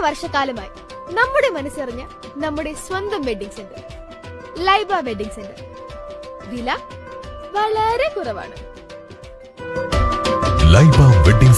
വർഷക്കാലമായി നമ്മുടെ മനസ്സറിഞ്ഞ നമ്മുടെ സ്വന്തം wedding centre Laiba wedding centre. വില വളരെ കുറവാണ്. Laiba wedding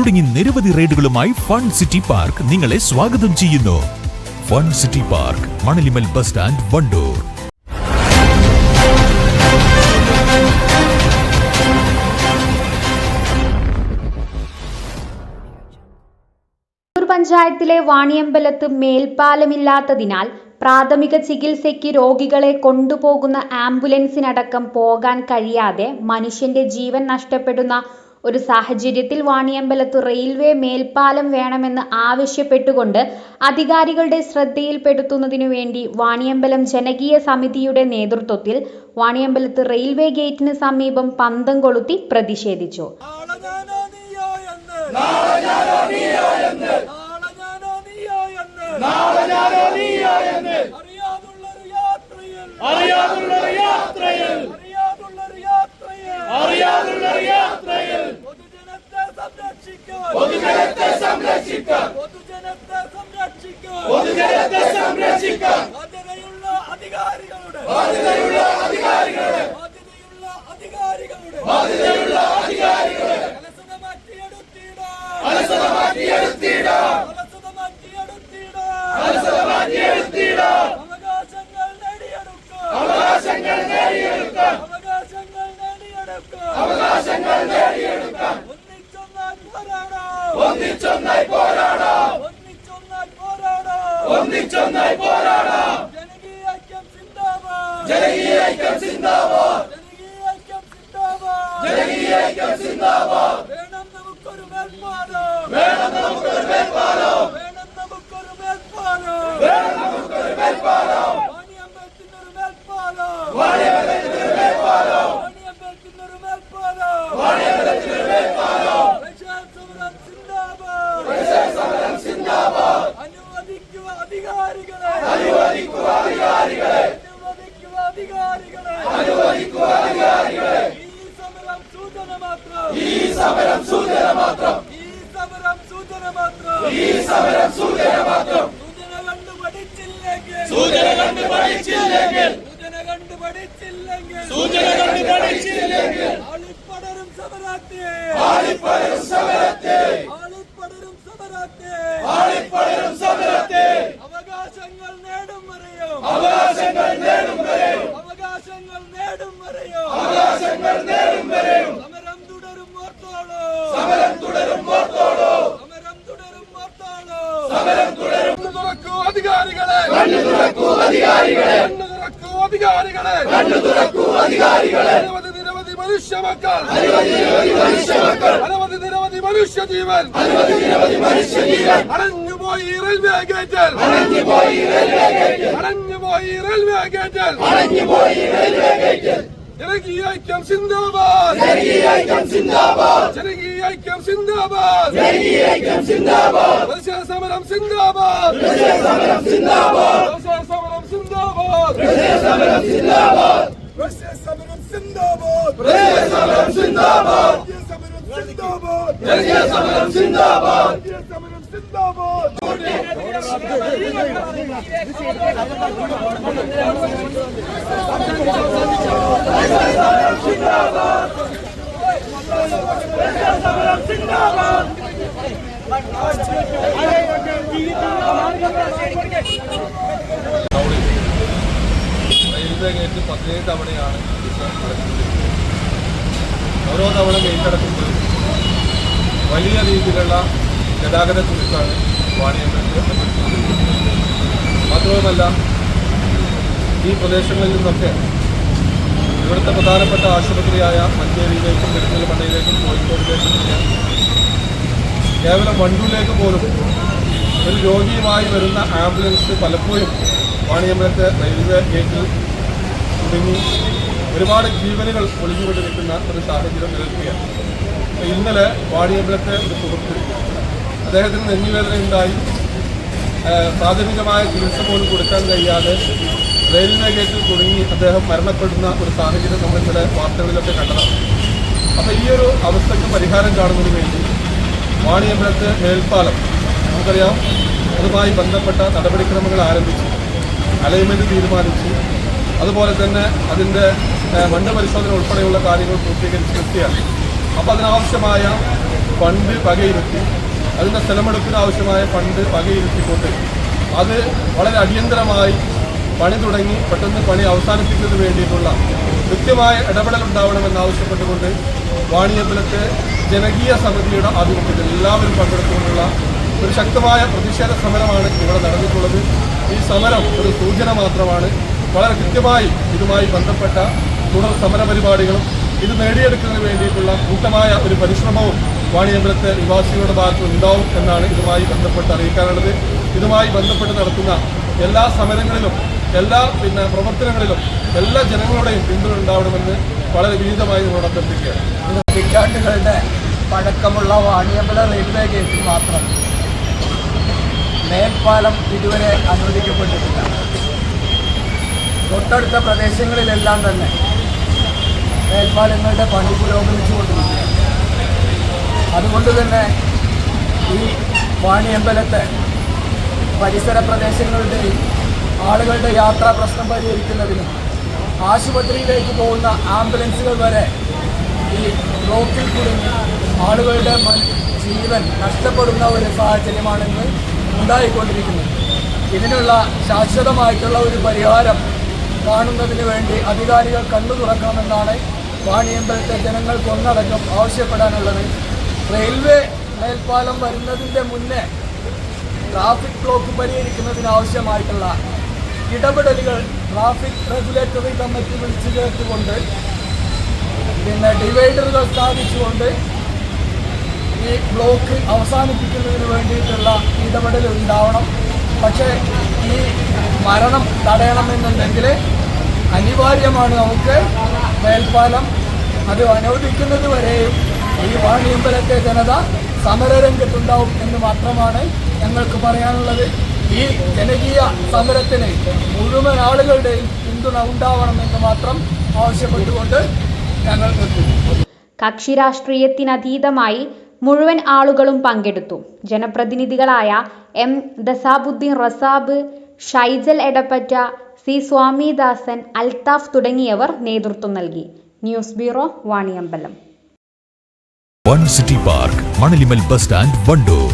തുടങ്ങി നിരവധി റൈഡുകളുമായി ഫൺ സിറ്റി പാർക്ക് നിങ്ങളെ സ്വാഗതം ചെയ്യുന്നു. Fun city park Manalimal bus stand Wandoor. പഞ്ചായത്തിലെ വാണിയമ്പലത്ത് മേൽപ്പാലമില്ലാത്തതിനാൽ പ്രാഥമിക ചികിത്സയ്ക്ക് രോഗികളെ കൊണ്ടുപോകുന്ന ആംബുലൻസിനടക്കം പോകാൻ കഴിയാതെ മനുഷ്യന്റെ ജീവൻ നഷ്ടപ്പെടുന്ന ഒരു സാഹചര്യത്തിൽ വാണിയമ്പലത്ത് റെയിൽവേ മേൽപ്പാലം വേണമെന്ന് ആവശ്യപ്പെട്ടുകൊണ്ട് അധികാരികളുടെ ശ്രദ്ധയിൽപ്പെടുത്തുന്നതിനു വേണ്ടി വാണിയമ്പലം ജനകീയ സമിതിയുടെ നേതൃത്വത്തിൽ വാണിയമ്പലത്ത് റെയിൽവേ ഗേറ്റിന് സമീപം പന്തം കൊളുത്തി പ്രതിഷേധിച്ചു. നാളെ ഞാനോ നീയോ എന്ന്. നാളെ ഞാനോ നീയോ എന്ന്. നാളെ ഞാനോ സംരക്ഷിക്കാൻ ബാധ്യതയുള്ള അധികാരികളുടെ ബാധ്യതയുള്ള അധികാരികളുടെ ബാധ്യതയുള്ള അധികാരികളുടെ ബാധ്യതയുള്ള ജനകീയ ഐക്യം സിന്ദാബാദ്. ജനകീയ ഐക്യം സിന്ദാബാദ്. വേണം നമുക്കൊരു മേൽപ്പാലം. വേണം നമുക്കൊരു മേൽപ്പാലം. വേണം നമുക്കൊരു മേൽപ്പാലം. വേണം നമുക്കൊരു മേൽപ്പാലം. വാണിയമ്പലത്തിനൊരു മേൽപ്പാലം. വാണിയമ്പലത്തിനൊരു മേൽപ്പാലം വാണിയമ്പലത്തിനൊരു മേൽപ്പാലം വാണിയമ്പലത്തിനൊരു മേൽപ്പാലം പ്രജാസമരം സിന്ദാബാദ് പ്രജാസമരം സിന്ദാബാദ് അനുവദിക്കുക അധികാരികളെ അനുവദിക്കുക അധികാരികളെ അനുവദിക്കുക അധികാരികളെ. അനുവദിക്കുക അധികാരികളെ ഈ സമരം സൂചന മാത്രം. ഈ സമരം സൂചന മാത്രം. ഈ സമരം സൂചന മാത്രം. ഈ സമരം സൂചന മാത്രം. സൂചന കണ്ടു പഠിച്ചില്ലെങ്കിൽ. സൂചന കണ്ടു പഠിച്ചില്ലെങ്കിൽ. സൂചന കണ്ടു പഠിച്ചില്ലെങ്കിൽ. സൂചന കണ്ടു പഠിച്ചില്ലെങ്കിൽ. ആളിപ്പടരും സമരത്തെ ആളിപ്പടരും സമരത്തെ ആളിപ്പടരും സമരത്തെ ആളിപ്പടരും സമരത്തെ അവകാശങ്ങൾ നേടും വരെയോ അവകാശങ്ങൾ നേടും വരെയോ നേടും വരെയോ? വരെയോ. സമരം തുടരും ഓർത്തോളോ സമരം തുടരും ഓർത്തോളോ സമരം തുടരും ഓർത്തോളോ സമരം തുടരും. തുറക്കൂ അധികാരികളെ. കണ്ണു തുറക്കൂ അധികാരികളെ. കണ്ണു തുറക്കൂ അധികാരികളെ. കണ്ണു തുറക്കൂ അധികാരികളെ. നിരവധി നിരവധി മനുഷ്യ മക്കൾ നിരവധി നിരവധി മനുഷ്യ മക്കൾ അനവധി നിരവധി മനുഷ്യ ജീവൻ അനവധി നിരവധി മനുഷ്യ ജീവൻ അടഞ്ഞുപോയി റെയിൽവേ ഗേറ്റിൽ അടഞ്ഞുപോയി റെയിൽവേ ഗേറ്റിൽ അടഞ്ഞുപോയി റെയിൽവേ ഗേറ്റിൽ അടഞ്ഞുപോയി റെയിൽവേ ഗേറ്റിൽ ജനകീയ ഐക്യം സിന്ദാബാദ് ജനകീയ ഐക്യം സിന്ദാബാദ് ജനകീയ ഐക്യം സിന്ദാബാദ് ജനകീയ ഐക്യം സിന്ദാബാദ് പ്രതിഷേധ സമരം സിന്ദാബാദ് പ്രതിഷേധ സമരം സിന്ദാബാദ് പ്രതിഷേധ സമരം സിന്ദാബാദ് പ്രതിഷേധ സമരം സിന്ദാബാദ് പ്രതിഷേധ സമരം സിന്ദാബാദ് പ്രതിഷേധ സമരം സിന്ദാബാദ് ജനകീയ സമരം സിന്ദാബാദ് ജനകീയ സമരം സിന്ദാബാദ് റെയിൽവേ ഗേറ്റ് പതിനേഴ് തവണയാണ് ഓരോ തവണ ഗേറ്റ് അടക്കുമ്പോഴും വലിയ രീതിയിലുള്ള ഗതാഗത കുറിച്ചാണ് മാത്രവുമല്ല ഈ പ്രദേശങ്ങളിൽ നിന്നൊക്കെ ഇവിടുത്തെ പ്രധാനപ്പെട്ട ആശുപത്രിയായ മഞ്ചേരിയിലേക്കും പെരിന്തൽമണ്ണയിലേക്കും കോഴിക്കോടിലേക്കും കേവലം വണ്ടൂരിലേക്ക് പോലും ഒരു രോഗിയുമായി വരുന്ന ആംബുലൻസ് പലപ്പോഴും വാണിയമ്പലത്തെ റെയിൽവേ ഗേറ്റിൽ തുടങ്ങി ഒരുപാട് ജീവനുകൾ ഒളിഞ്ഞുകൊണ്ടിരിക്കുന്ന ഒരു സാഹചര്യം നിലനിൽക്കുകയാണ്. ഇന്നലെ വാണിയമ്പലത്തെ ഒരു സുഹൃത്ത് അദ്ദേഹത്തിന് നെഞ്ഞുവേദനയുണ്ടായി പ്രാഥമികമായ ചികിത്സ പോലും കൊടുക്കാൻ കഴിയാതെ റെയിൽവേ ഗേറ്റിൽ കുടുങ്ങി അദ്ദേഹം മരണപ്പെടുന്ന ഒരു സാഹചര്യം നമ്മൾ ഇന്നലെ വാർത്തകളിലൊക്കെ കണ്ടതാണ്. അപ്പോൾ ഈ ഒരു അവസ്ഥയ്ക്ക് പരിഹാരം കാണുന്നതിന് വേണ്ടി വാണിയമ്പലത്ത് മേൽപ്പാലം നമുക്കറിയാം അതുമായി ബന്ധപ്പെട്ട നടപടിക്രമങ്ങൾ ആരംഭിച്ചു അലൈൻമെന്റ് തീരുമാനിച്ചു. അതുപോലെ തന്നെ അതിന്റെ മണ്ണ് പരിശോധന ഉൾപ്പെടെയുള്ള കാര്യങ്ങൾ പൂർത്തീകരിച്ച് നിർത്തിയാണ്. അപ്പോൾ അതിനാവശ്യമായ ഫണ്ട് വകയിരുത്തി അതിന്റെ സ്ഥലമെടുപ്പിന് ആവശ്യമായ ഫണ്ട് വകയിരുത്തിക്കൊണ്ട് അത് വളരെ അടിയന്തരമായി പണി തുടങ്ങി പെട്ടെന്ന് പണി അവസാനിപ്പിക്കുന്നതിന് വേണ്ടിയിട്ടുള്ള കൃത്യമായ ഇടപെടൽ ഉണ്ടാവണമെന്നാവശ്യപ്പെട്ടുകൊണ്ട് വാണിയമ്പലത്തെ ജനകീയ സമിതിയുടെ ആഭിമുഖ്യത്തിൽ എല്ലാവരും പങ്കെടുത്തുകൊണ്ടുള്ള ഒരു ശക്തമായ പ്രതിഷേധ സമരമാണ് ഇവിടെ നടന്നിട്ടുള്ളത്. ഈ സമരം ഒരു സൂചന മാത്രമാണ്. വളരെ കൃത്യമായി ഇതുമായി ബന്ധപ്പെട്ട തുടർ സമര പരിപാടികളും ഇത് നേടിയെടുക്കുന്നതിന് വേണ്ടിയിട്ടുള്ള കൂട്ടമായ ഒരു പരിശ്രമവും വാണിയമ്പലത്തെ നിവാസികളുടെ ഭാഗത്ത് ഉണ്ടാവും എന്നാണ് ഇതുമായി ബന്ധപ്പെട്ട് അറിയിക്കാനുള്ളത്. ഇതുമായി ബന്ധപ്പെട്ട് നടത്തുന്ന എല്ലാ സമരങ്ങളിലും എല്ലാ പിന്നെ പ്രവർത്തനങ്ങളിലും എല്ലാ ജനങ്ങളുടെയും പിന്തുണ ഉണ്ടാവണമെന്ന് വളരെ വിനീതമായി നിങ്ങളോട് അഭ്യർത്ഥിക്കുകയാണ്. പതിറ്റാണ്ടുകളുടെ പഴക്കമുള്ള വാണിയമ്പല റെയിൽവേ ഗേറ്റിൽ മാത്രം മേൽപ്പാലം ഇതുവരെ അനുവദിക്കപ്പെട്ടിട്ടില്ല. തൊട്ടടുത്ത പ്രദേശങ്ങളിലെല്ലാം തന്നെ മേൽപ്പാലങ്ങളുടെ പണി പുരോഗമിച്ചുകൊണ്ടിരിക്കുകയാണ്. അതുകൊണ്ട് തന്നെ ഈ വാണിയമ്പലത്തെ പരിസര പ്രദേശങ്ങളുടെയും ആളുകളുടെ യാത്രാ പ്രശ്നം പരിഹരിക്കുന്നതിനും ആശുപത്രിയിലേക്ക് പോകുന്ന ആംബുലൻസുകൾ വരെ ഈ ബ്ലോക്കിൽ കുടുങ്ങി ആളുകളുടെ ജീവൻ നഷ്ടപ്പെടുന്ന ഒരു സാഹചര്യമാണിന്ന് ഉണ്ടായിക്കൊണ്ടിരിക്കുന്നത്. ഇതിനുള്ള ശാശ്വതമായിട്ടുള്ള ഒരു പരിഹാരം കാണുന്നതിന് വേണ്ടി അധികാരികൾ കണ്ണു തുറക്കണമെന്നാണ് വാണിയമ്പലത്തെ ജനങ്ങൾക്കൊന്നടക്കം ആവശ്യപ്പെടാനുള്ളത്. റെയിൽവേ മേൽപ്പാലം വരുന്നതിന്റെ മുന്നേ ട്രാഫിക് ബ്ലോക്ക് പരിഹരിക്കുന്നതിനാവശ്യമായിട്ടുള്ള ഇടപെടലുകൾ ട്രാഫിക് റെഗുലേറ്ററി കമ്മിറ്റി വിളിച്ചു ചേർത്തുകൊണ്ട് പിന്നെ ഡിവൈഡറുകൾ സ്ഥാപിച്ചുകൊണ്ട് ഈ ബ്ലോക്ക് അവസാനിപ്പിക്കുന്നതിന് വേണ്ടിയിട്ടുള്ള ഇടപെടൽ ഉണ്ടാവണം. പക്ഷേ ഈ മരണം തടയണമെന്നുണ്ടെങ്കിൽ അനിവാര്യമാണ് നമുക്ക് മേൽപ്പാലം അത് അനുവദിക്കുന്നത് വരെയും ഈ വാണിയമ്പലത്തെ ജനത സമരരംഗത്തുണ്ടാവും എന്ന് മാത്രമാണ് ഞങ്ങൾക്ക് പറയാനുള്ളത്. ഈ ജനകീയ സമരത്തിന് മുഴുവൻ ആളുകളുടെയും പിന്തുണ ഉണ്ടാവണം എന്ന് മാത്രം ആവശ്യപ്പെട്ടുകൊണ്ട് ഞങ്ങൾ നിർത്തുന്നു. കക്ഷി രാഷ്ട്രീയത്തിനതീതമായി മുഴുവൻ ആളുകളും പങ്കെടുത്തു. ജനപ്രതിനിധികളായ എം ദസാബുദ്ദീൻ റസാബ് ഷൈജൽ എടപ്പറ്റ സി സ്വാമിദാസൻ അൽതാഫ് തുടങ്ങിയവർ നേതൃത്വം നൽകി. News bureau Vaniyambalam. One city park Manalimal bus stand Wandoor.